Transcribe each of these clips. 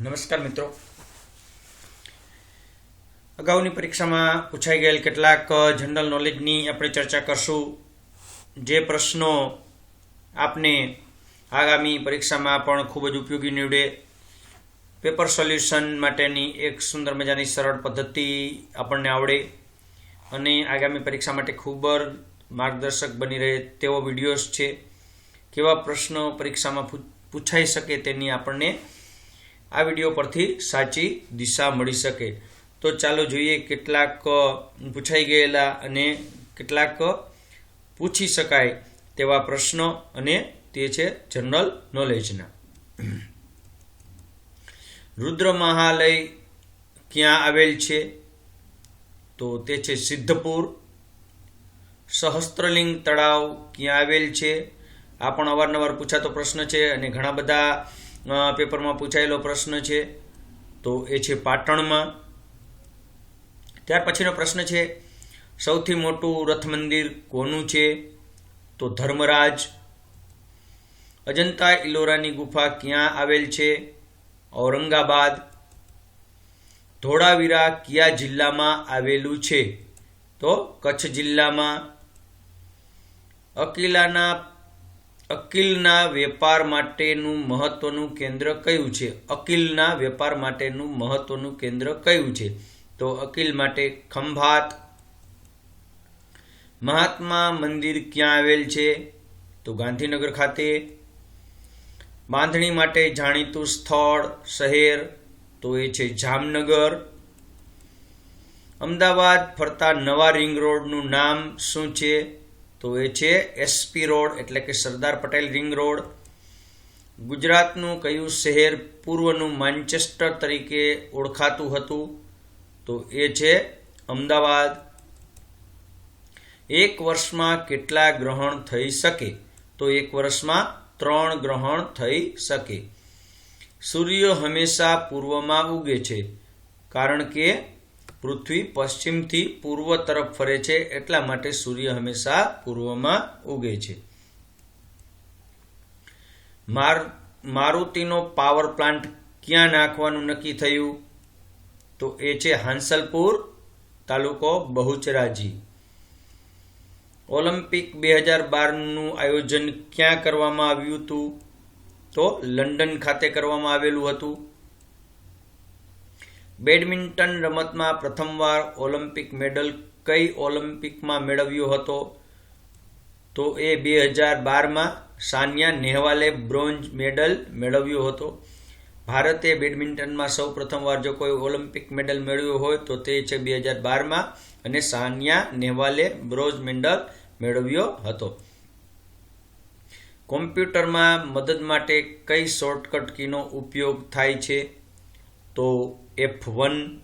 નમસ્કાર મિત્રો. અગાઉની પરીક્ષામાં પૂછાઈ ગયેલ કેટલાક જનરલ નોલેજની આપણે ચર્ચા કરશું. જે પ્રશ્નો આપને આગામી પરીક્ષામાં પણ ખૂબ જ ઉપયોગી નીવડે. પેપર સોલ્યુશન માટેની એક સુંદર મજાની સરળ પદ્ધતિ આપણને આવડે અને આગામી પરીક્ષા માટે ખૂબ જ માર્ગદર્શક બની રહે તેવો વિડીયોઝ છે. કેવા પ્રશ્નો પરીક્ષામાં પૂછાઈ શકે તેની આપણને આ વીડિયો પરથી સાચી દિશા મળી શકે. તો ચાલો જોઈએ કેટલાક પૂછાઈ ગયેલા અને કેટલાક પૂછી શકાય તેવા પ્રશ્નો અને તે છે જનરલ નોલેજના. રુદ્ર મહાલય ક્યાં આવેલ છે? તો તે છે સિદ્ધપુર. સહસ્ત્રલિંગ તળાવ ક્યાં આવેલ છે? આ પણ અવારનવાર પૂછાતો પ્રશ્ન છે અને ઘણા બધા પેપરમાં પૂછાયેલો પ્રશ્ન છે, તો એ છે પાટણમાં. ત્યાર પછીનો પ્રશ્ન છે, સૌથી મોટું રથ મંદિર કોનું છે? તો ધર્મરાજ. અજંતા ઇલોરાની ગુફા ક્યાં આવેલ છે? ઔરંગાબાદ. ધોળાવીરા કયા જિલ્લામાં આવેલું છે? તો કચ્છ જિલ્લામાં. અકીલાના અકીલના વેપાર માટેનું મહત્વનું કેન્દ્ર કયું છે? અકીલના વેપાર માટેનું મહત્વનું કેન્દ્ર કયું છે? તો અકીલ માટે ખંભાત. મહાત્મા મંદિર ક્યાં આવેલ છે? તો ગાંધીનગર ખાતે. બાંધણી માટે જાણીતું સ્થળ, શહેર, તો એ છે જામનગર. અમદાવાદ ફરતા નવા રિંગ રોડનું નામ શું છે? તો એ છે એસપી રોડ એટલે કે સરદાર પટેલ રિંગ રોડ. ગુજરાતનું કયું શહેર પૂર્વનું માન્ચેસ્ટર તરીકે ઓળખાતું હતું? તો એ છે અમદાવાદ. એક વર્ષમાં કેટલા ગ્રહણ થઈ શકે? તો એક વર્ષમાં ત્રણ ગ્રહણ થઈ શકે. સૂર્ય હંમેશા પૂર્વમાં ઉગે છે. કારણ કે પૃથ્વી પશ્ચિમથી પૂર્વ તરફ ફરે છે એટલા માટે સૂર્ય હંમેશા પૂર્વમાં ઉગે છે. માર, મારુતિનો પાવર પ્લાન્ટ ક્યાં નાખવાનું નક્કી થયું? તો એ છે હાંસલપુર તાલુકો બહુચરાજી. ઓલિમ્પિક બે હજાર બારનું આયોજન ક્યાં કરવામાં આવ્યું હતું? તો લંડન ખાતે કરવામાં આવેલું હતું. બેડમિન્ટન રમતમાં પ્રથમવાર ઓલિમ્પિક મેડલ કઈ ઓલિમ્પિકમાં મેળવ્યો હતો? તો એ બે હજાર બારમાં સાનિયા નેહવાલે બ્રોન્ઝ મેડલ મેળવ્યો હતો. ભારતે બેડમિન્ટનમાં સૌ પ્રથમવાર જો કોઈ ઓલિમ્પિક મેડલ મેળવ્યો હોય, તો તે છે બે હજાર બારમાં અને સાનિયા નેહવાલે બ્રોન્ઝ મેડલ મેળવ્યો હતો. કોમ્પ્યુટરમાં મદદ માટે કઈ શોર્ટકટ કીનો ઉપયોગ થાય છે? તો એફ વન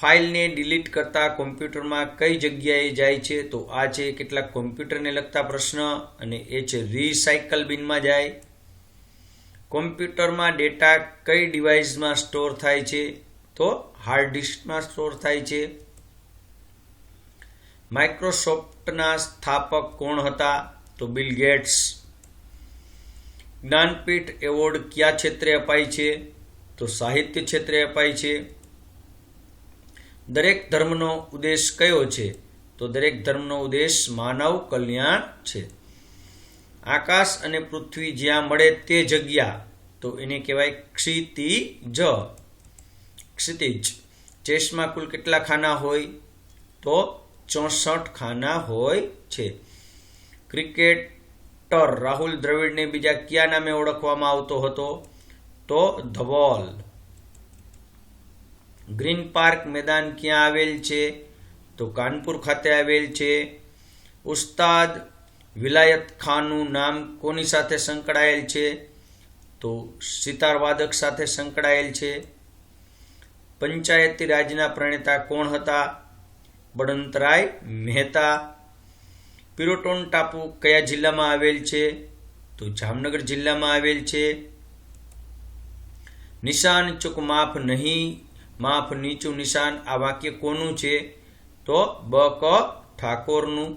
ફાઇલને ડિલીટ કરતા કોમ્પ્યુટરમાં કઈ જગ્યાએ જાય છે? તો આ છે કેટલાક કોમ્પ્યુટરને લગતા પ્રશ્ન અને એ છે રીસાયકલ બિનમાં જાય. કોમ્પ્યુટરમાં ડેટા કઈ ડિવાઇસમાં સ્ટોર થાય છે? તો હાર્ડ ડિસ્કમાં સ્ટોર થાય છે. માઇક્રોસોફ્ટના સ્થાપક કોણ હતા? તો બિલ ગેટ્સ. જ્ઞાનપીઠ એવોર્ડ કયા ક્ષેત્રે અપાય છે? તો સાહિત્ય ક્ષેત્રે અપાય છે. દરેક ધર્મનો ઉદ્દેશ કયો છે? તો દરેક ધર્મનો ઉદ્દેશ માનવ કલ્યાણ છે. આકાશ અને પૃથ્વી જ્યાં મળે તે જગ્યા, તો એને કહેવાય ક્ષિતિજ. ક્ષિતિજ. ચેસમાં કુલ કેટલા ખાના હોય? તો ચોસઠ ખાના હોય છે. ક્રિકેટર રાહુલ દ્રવિડને બીજા કયા નામે ઓળખવામાં આવતો હતો? તો ધવોલ ગ્રીન પાર્ક મેદાન ક્યાં આવેલ છે? તો કાનપુર ખાતે આવેલ છે. ઉસ્તાદ વિલાયત ખાનનું નામ કોની સાથે સંકળાયેલ છે? તો સિતારવાદક સાથે સંકળાયેલ છે. પંચાયતી રાજના પ્રણેતા કોણ હતા? બળવંતરાય મહેતા પિરોટોન ટાપુ કયા જિલ્લામાં આવેલ છે? તો જામનગર જિલ્લામાં આવેલ છે. નિશાન ચૂક માફ નહીં, માફ નીચું નિશાન, આ વાક્ય કોનું છે? તો બ ક ઠાકોરનું.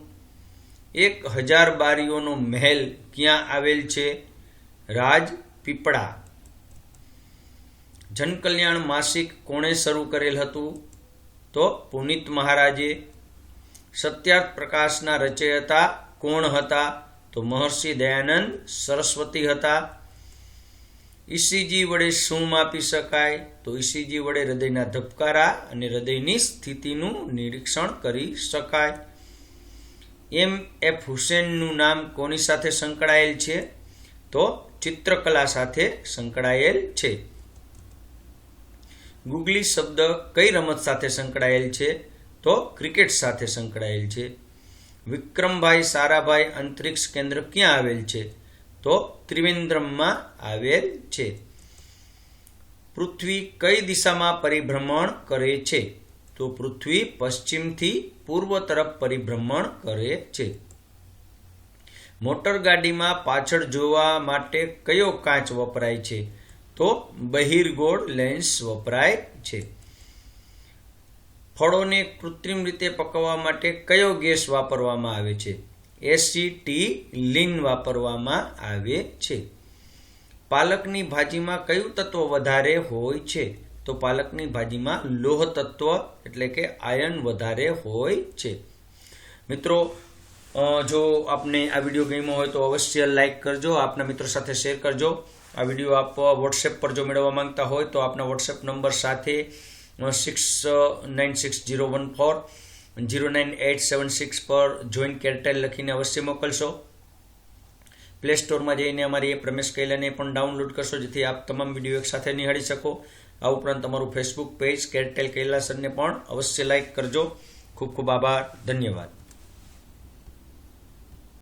એક હજાર બારીઓનો મહેલ ક્યાં આવેલ છે? રાજ પીપળા. જનકલ્યાણ માસિક કોણે શરૂ કરેલ હતું? તો પુનિત મહારાજે સત્યાર્થ પ્રકાશના રચયતા કોણ હતા? તો મહર્ષિ દયાનંદ સરસ્વતી હતા. ઈસીજી વડે શું માપી શકાય? તો ઈસીજી વડે હૃદયના ધબકારા અને હૃદયની સ્થિતિનું નિરીક્ષણ કરી શકાય. એમ એફ હુસેનનું નામ કોની સાથે સંકળાયેલ છે? તો ચિત્રકલા સાથે સંકળાયેલ છે. ગુગલી શબ્દ કઈ રમત સાથે સંકળાયેલ છે? તો ક્રિકેટ સાથે સંકળાયેલ છે. વિક્રમભાઈ સારાભાઈ અંતરિક્ષ કેન્દ્ર ક્યાં આવેલ છે? તો ત્રિવેન્દ્રમમાં આવેલ છે. પૃથ્વી કઈ દિશામાં પરિભ્રમણ કરે છે? તો પૃથ્વી પશ્ચિમથી પૂર્વ તરફ પરિભ્રમણ કરે છે. મોટર ગાડીમાં પાછળ જોવા માટે કયો કાચ વપરાય છે? તો બહિર્ગોળ લેન્સ વપરાય છે. ફળોને કૃત્રિમ રીતે પકવવા માટે કયો ગેસ વાપરવામાં આવે છે? એસીટીલીન વાપરવામાં આવે છે. પાલકની ભાજીમાં કયું તત્વ વધારે હોય છે? તો પાલકની ભાજીમાં લોહ તત્વ, એટલે કે આયર્ન વધારે હોય છે. મિત્રો જો આપને આ વીડિયો ગમ્યો હોય તો અવશ્ય લાઈક કરજો, આપના મિત્રો સાથે શેર કરજો. આ વીડિયો આપ વોટ્સએપ પર જો મેળવવા માંગતા હોય તો આપના વોટ્સએપ નંબર સાથે six nine six zero one four zero nine eight seven six પર જોઈન કેરટેલ લખીને અવશ્ય મોકલશો. પ્લે સ્ટોરમાં જઈને અમારી એપ રમેશ કૈલાને પણ ડાઉનલોડ કરશો, જેથી આપ તમામ વીડિયો એક સાથે નિહાળી શકો. આ ઉપરાંત તમારું ફેસબુક પેજ કેરટેલ કૈલાસરને પણ અવશ્ય લાઇક કરજો. ખૂબ ખૂબ આભાર, ધન્યવાદ.